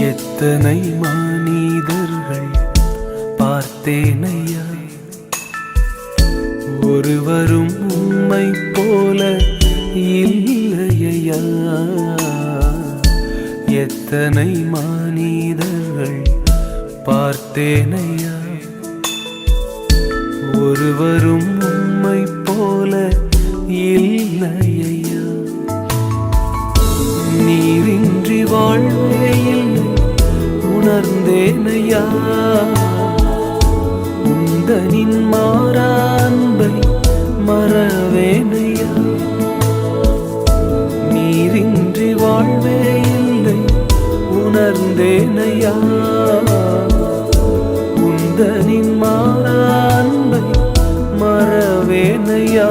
எத்தனை மனிதர்கள் பார்த்தேனையா? ஒருவரும் உம்மை போல இல்லையா எத்தனை மனிதர்கள் பார்த்தேனையா? ஒருவரும் உம்மை போல இல்லையா நீரின்றி வாழ்வே உணர்ந்தேனையா? உந்தனின் மாறான்பை மறவேனையா? நீரின்றி வாழ்வே இல்லை உணர்ந்தேனையா? உந்தனின் மாறான்பை மறவேனையா?